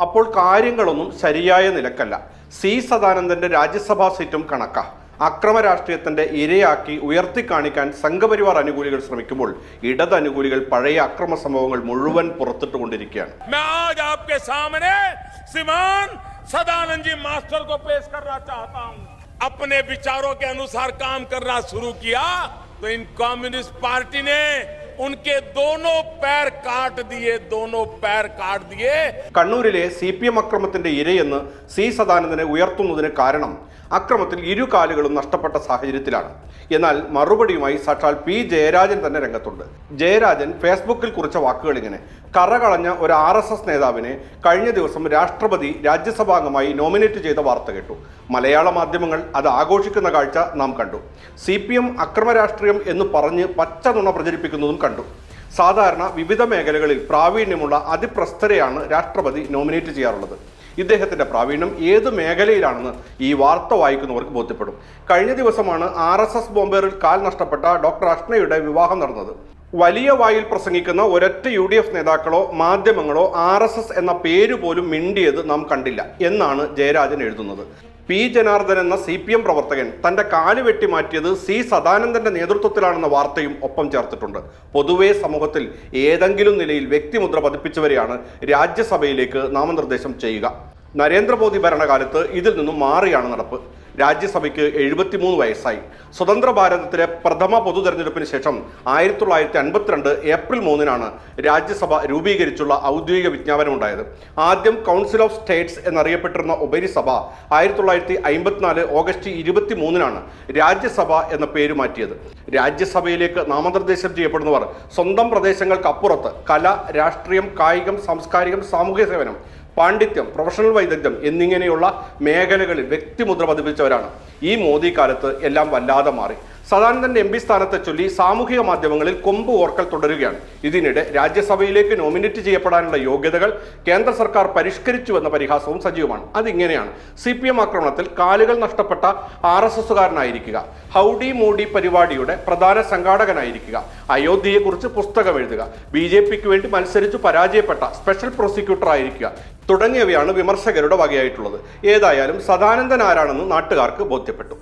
അപ്പോൾ കാര്യങ്ങളൊന്നും ശരിയായ നിലക്കല്ല സി സദാനന്ദന്റെ രാജ്യസഭാ സീറ്റും കണക്കാ അക്രമ രാഷ്ട്രീയത്തിന്റെ ഇരയാക്കി ഉയർത്തിക്കാണിക്കാൻ സംഘപരിവാർ അനുകൂലികൾ ശ്രമിക്കുമ്പോൾ ഇടത് അനുകൂലികൾ പഴയ അക്രമ സംഭവങ്ങൾ മുഴുവൻ പുറത്തിട്ടുകൊണ്ടിരിക്കുകയാണ് मैं आज आपके सामने श्रीमान सदानंद जी मास्टर को पेश करना चाहता हूं अपने विचारों के अनुसार काम करना शुरू किया तो इन कम्युनिस्ट पार्टी ने ഉൻകെ ദോനോ പേർ കാട്ട് ദിയെ ദോനോ പേർ കാട്ട് ദിയെ കണ്ണൂരിലെ സി പി എം അക്രമത്തിന്റെ ഇരയെന്ന് സി സദാനന്ദനെ ഉയർത്തുന്നതിന് കാരണം അക്രമത്തിൽ ഇരു കാലുകളും നഷ്ടപ്പെട്ട സാഹചര്യത്തിലാണ്. എന്നാൽ മറുപടിയുമായി സാക്ഷാൽ പി. ജയരാജൻ തന്നെ രംഗത്തുണ്ട്. ജയരാജൻ ഫേസ്ബുക്കിൽ കുറിച്ച വാക്കുകൾ ഇങ്ങനെ കറകളഞ്ഞ ഒരു ആർ എസ് എസ് നേതാവിനെ കഴിഞ്ഞ ദിവസം രാഷ്ട്രപതി രാജ്യസഭാംഗമായി നോമിനേറ്റ് ചെയ്ത വാർത്ത കേട്ടു. മലയാള മാധ്യമങ്ങൾ അത് ആഘോഷിക്കുന്ന കാഴ്ച നാം കണ്ടു. സി പി എം അക്രമ രാഷ്ട്രീയം എന്ന് പറഞ്ഞ് പച്ച നുണ പ്രചരിപ്പിക്കുന്നതും കണ്ടു. സാധാരണ വിവിധ മേഖലകളിൽ പ്രാവീണ്യമുള്ള അതിപ്രസ്ഥരെയാണ് രാഷ്ട്രപതി നോമിനേറ്റ് ചെയ്യാറുള്ളത്. ഇദ്ദേഹത്തിന്റെ പ്രാവീണ്യം ഏത് മേഖലയിലാണെന്ന് ഈ വാർത്ത വായിക്കുന്നവർക്ക് ബോധ്യപ്പെടും. കഴിഞ്ഞ ദിവസമാണ് ആർ എസ് എസ് ബോംബേറിൽ കാൽ നഷ്ടപ്പെട്ട ഡോക്ടർ അഷ്ണയുടെ വിവാഹം നടന്നത്. വലിയ വായിൽ പ്രസംഗിക്കുന്ന ഒരൊറ്റ യു ഡി എഫ് നേതാക്കളോ മാധ്യമങ്ങളോ ആർ എസ് എസ് എന്ന പേര് പോലും മിണ്ടിയത് നാം കണ്ടില്ല എന്നാണ് ജയരാജൻ എഴുതുന്നത്. പി ജനാർദ്ദൻ എന്ന സി പി എം പ്രവർത്തകൻ തന്റെ കാൽ വെട്ടി മാറ്റിയത് സി സദാനന്ദന്റെ നേതൃത്വത്തിലാണെന്ന വാർത്തയും ഒപ്പം ചേർത്തിട്ടുണ്ട്. പൊതുവേ സമൂഹത്തിൽ ഏതെങ്കിലും നിലയിൽ വ്യക്തിമുദ്ര പതിപ്പിച്ചവരെയാണ് രാജ്യസഭയിലേക്ക് നാമനിർദ്ദേശം ചെയ്യുക. നരേന്ദ്രമോദി ഭരണകാലത്ത് ഇതിൽ നിന്നും മാറിയാണ് നടപ്പ്. രാജ്യസഭയ്ക്ക് എഴുപത്തിമൂന്ന് വയസ്സായി. സ്വതന്ത്ര ഭാരതത്തിലെ പ്രഥമ പൊതു തെരഞ്ഞെടുപ്പിന് ശേഷം ആയിരത്തി തൊള്ളായിരത്തി അൻപത്തിരണ്ട് ഏപ്രിൽ മൂന്നിനാണ് രാജ്യസഭ രൂപീകരിച്ചുള്ള ഔദ്യോഗിക വിജ്ഞാപനം ഉണ്ടായത് ആദ്യം കൗൺസിൽ ഓഫ് സ്റ്റേറ്റ്സ് എന്നറിയപ്പെട്ടിരുന്ന ഉപരിസഭ ആയിരത്തി തൊള്ളായിരത്തി അമ്പത്തിനാല് ഓഗസ്റ്റ് ഇരുപത്തി മൂന്നിനാണ് രാജ്യസഭ എന്ന പേര് മാറ്റിയത്. രാജ്യസഭയിലേക്ക് നാമനിർദ്ദേശം ചെയ്യപ്പെടുന്നവർ സ്വന്തം പ്രദേശങ്ങൾക്കപ്പുറത്ത് കല രാഷ്ട്രീയം കായികം സാംസ്കാരികം സാമൂഹ്യ സേവനം പാണ്ഡിത്യം പ്രൊഫഷണൽ വൈദഗ്ധ്യം എന്നിങ്ങനെയുള്ള മേഖലകളിൽ വ്യക്തിമുദ്ര പതിപ്പിച്ചവരാണ്. ഈ മോദി കാലത്ത് എല്ലാം വല്ലാതെ മാറി. സദാനന്ദന്റെ എം പി സ്ഥാനത്തെ ചൊല്ലി സാമൂഹിക മാധ്യമങ്ങളിൽ കൊമ്പ് ഓർക്കൽ തുടരുകയാണ്. ഇതിനിടെ രാജ്യസഭയിലേക്ക് നോമിനേറ്റ് ചെയ്യപ്പെടാനുള്ള യോഗ്യതകൾ കേന്ദ്ര സർക്കാർ പരിഷ്കരിച്ചുവെന്ന പരിഹാസവും സജീവമാണ്. അതിങ്ങനെയാണ് സി പി എം ആക്രമണത്തിൽ കാലുകൾ നഷ്ടപ്പെട്ട ആർ എസ് എസുകാരനായിരിക്കുക ഹൗഡി മോഡി പരിപാടിയുടെ പ്രധാന സംഘാടകനായിരിക്കുക അയോധ്യയെക്കുറിച്ച് പുസ്തകം എഴുതുക ബി ജെ പിക്ക് വേണ്ടി മത്സരിച്ചു പരാജയപ്പെട്ട സ്പെഷ്യൽ പ്രോസിക്യൂട്ടർ ആയിരിക്കുക തുടങ്ങിയവയാണ് വിമർശകരുടെ വകയായിട്ടുള്ളത്. ഏതായാലും സദാനന്ദൻ ആരാണെന്ന് നാട്ടുകാർക്ക് ബോധ്യപ്പെട്ടു.